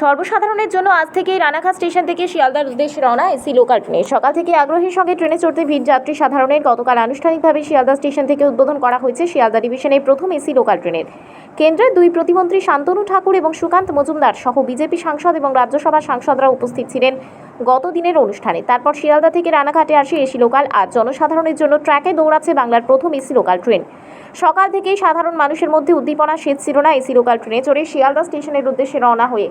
সর্বসাধারণের জন্য আজ থেকেই রানাঘাট স্টেশন থেকে শিয়ালদার উদ্দেশ্যে রওনা এসি লোকাল ট্রেনে। সকাল থেকে আগ্রহের সঙ্গে ট্রেনে চড়তে ভিড় যাত্রী সাধারণের। গতকাল আনুষ্ঠানিকভাবে শিয়ালদা স্টেশন থেকে উদ্বোধন করা হয়েছে শিয়ালদা ডিভিশনের প্রথম এসি লোকাল ট্রেনের। কেন্দ্রের দুই প্রতিমন্ত্রী শান্তনু ঠাকুর এবং সুকান্ত মজুমদার সহ বিজেপি সাংসদ এবং রাজ্যসভার সাংসদরা উপস্থিত ছিলেন। গত দিনের অনুষ্ঠানে। তারপর শিয়ালদা থেকে রানাঘাটে আসে এসি লোকাল আর জনসাধারণের জন্য ট্র্যাকে দৌড়াচ্ছে বাংলার প্রথম এসি লোকাল ট্রেন। সকাল থেকেই সাধারণ মানুষের মধ্যে উদ্দীপনা শেষ ছিল না এসি লোকাল ট্রেনে চড়ে শিয়ালদা স্টেশনের উদ্দেশ্যে রওনা হয়ে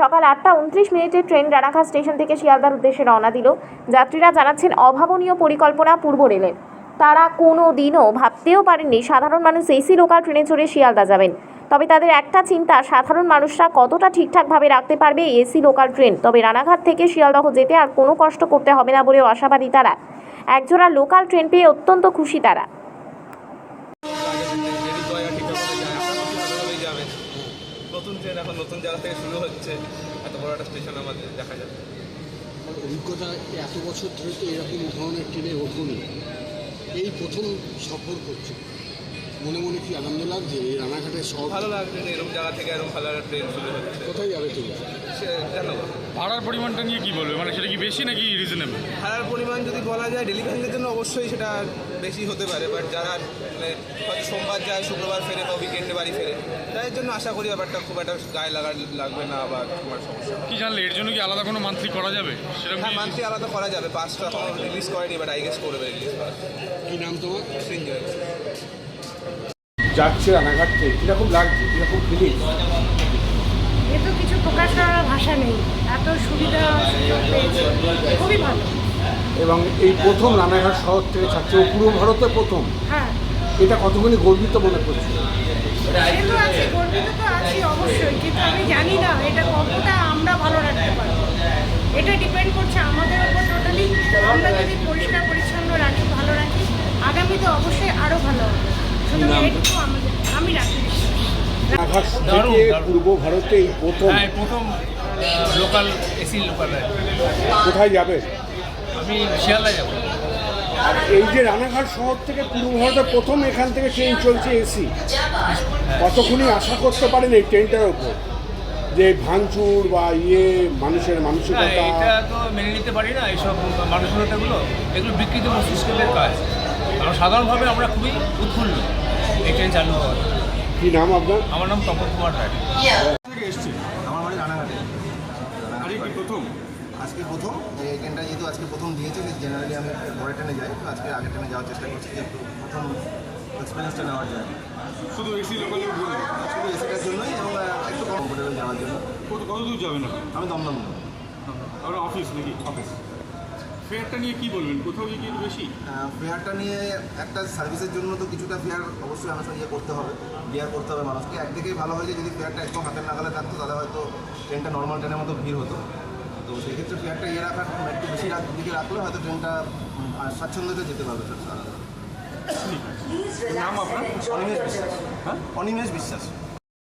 সকাল আটটা উনত্রিশ মিনিটে ট্রেন রানাঘাট স্টেশন থেকে শিয়ালদার উদ্দেশ্যে রওনা দিল। যাত্রীরা জানাচ্ছেন অভাবনীয় পরিকল্পনা পূর্ব রেলের। তারা কোনো দিনও ভাবতেও পারেননি সাধারণ মানুষ এসি লোকাল ট্রেনে চড়ে শিয়ালদা যাবেন। তবে তাদের একটা চিন্তা সাধারণ মানুষরা কতটা ঠিকঠাকভাবে রাখতে পারবে এসি লোকাল ট্রেন? তবে রানাঘাট থেকে শিয়ালদহ যেতে আর কোনো কষ্ট করতে হবে না বলেও আশাবাদী তারা। একজোড়া লোকাল ট্রেন পেয়ে অত্যন্ত খুশি তারা। যদি দয়া ঠিকঠাক যায় আপনারা খুব ভালোভাবেই যাবেন নতুন ট্রেন এখন নতুন জায়গা থেকে শুরু হচ্ছে। এত বড় একটা স্টেশন আমাদের দেখা যাবে অভিজ্ঞতা এত বছর ধরে তো এরকম ধরনের ট্রেনে ওঠুনি এই প্রথম সফর করছে। মনে মনে কি আনন্দ লাগছে? এই রানাঘাটের সব ভালো লাগছে যে এরকম জায়গা থেকে এরকম ভালো একটা ট্রেন শুরু হচ্ছে। কোথায় যাবে তুমি? ভাড়ার পরিমাণটা নিয়ে কি বলবে? মানে সেটা কি বেশি নাকি রিজনেবল ভাড়ার পরিমাণ যদি বলা যায় ডেলিভারির জন্য অবশ্যই সেটা বেশি হতে পারে বাট যারা মানে হয়তো সোমবার যায় শুক্রবার ফেরে বা উইকেন্ডে বাড়ি ফেরে তাদের জন্য আশা করি ব্যাপারটা খুব একটা গায়ে লাগা লাগবে না বা তোমার সমস্যা কি জানলে এর জন্য কি আলাদা কোনো মান্থলি করা যাবে? সেরকম হ্যাঁ মান্থলি আলাদা করা যাবে। পাঁচটা রিলিজ করেনি বাট আই গেস করবে রিলিজ কি নাম তোমার? সৃঞ্জয় যাচ্ছে রানাঘাট থেকে। কীরকম লাগছে? কীরকম ফিলিংস এ তো কিছু প্রকাশ করার ভাষা নেই। এত সুবিধা খুবই ভালো। এবং এই প্রথম রানাঘাট শহর থেকে ছাড়ছে। পুরো ভারতে প্রথম। হ্যাঁ। এটা কতখানি গর্বিত মনে করছে? সে তো আছে গর্বিত তো আছি অবশ্যই কিন্তু আমি জানি না এটা কতটা আমরা ভালো রাখতে পারব এটা ডিপেন্ড করছে আমাদের উপর টোটালি আমরা যদি পরিষ্কার পরিচ্ছন্ন রাখি ভালো রাখি আগামীতে অবশ্যই আরও ভালো হবে। সুতরাং এটুকু আমাদের আমি রাখি। থেকে পূর্ব ভারতে এই প্রথম। হ্যাঁ প্রথম লোকাল এসি লোকাল কোথায় যাবে? আমি শিয়ালদা যাব। আর এই যে রানাঘাট শহর থেকে পূর্ব ভারতে প্রথম এখান থেকে ট্রেন চলছে এসি। কতক্ষণই আশা করতে পারেন এই ট্রেনটার ওপর যে ভাঙচুর বা ইয়ে মানুষের মানসিকতা। এটা তো মেনে নিতে পারি না এইসব মানসিকতাগুলো। এগুলো বিকৃত মস্তিষ্কের কাজ। কারণ সাধারণভাবে আমরা খুবই উৎফুল্ল এই ট্রেন চালু হওয়ার কি নাম আপনার? আমার নাম তপন কুমার রায়। আমার বাড়ি রানাঘাটে। রানাঘাটে প্রথম। আজকে প্রথম এই ট্রেনটা যেহেতু আজকে প্রথম দিয়েছে জেনারেলি আমি পরে ট্রেনে যাই তো আজকে আগের ট্রেনে যাওয়ার চেষ্টা করছি যেহেতু প্রথম এক্সপিরিয়েন্সটা নেওয়ার যায় শুধু এসি লোকালে শুধু এসিটার জন্যই এবং কমফোর্টেবল যাওয়ার জন্য। কত কত দূর যাবেন আমি দমদম। আপনার অফিস নাকি? অফিস ফেয়ারটা নিয়ে কি বলবেন? কোথাও গিয়ে কি বেশি? ফেয়ারটা নিয়ে একটা সার্ভিসের জন্য তো কিছুটা ফেয়ার অবশ্যই আমাকে ইয়ে করতে হবে। বিয়ার করতে হবে মানুষকে। একদিকেই ভালো হয়েছে যদি ফেয়ারটা একদম হাতের নাগালে থাকতো তাহলে হয়তো ট্রেনটা নর্মাল ট্রেনের মতো ভিড় হতো। তো সেই ক্ষেত্রে ফেয়ারটা ইয়ে রাখার একটু বেশি দিকে রাখলে হয়তো ট্রেনটা স্বাচ্ছন্দ্যতে যেতে পারবে নাম আপনার? অনিমেষ বিশ্বাস। হ্যাঁ? অনিমেষ বিশ্বাস।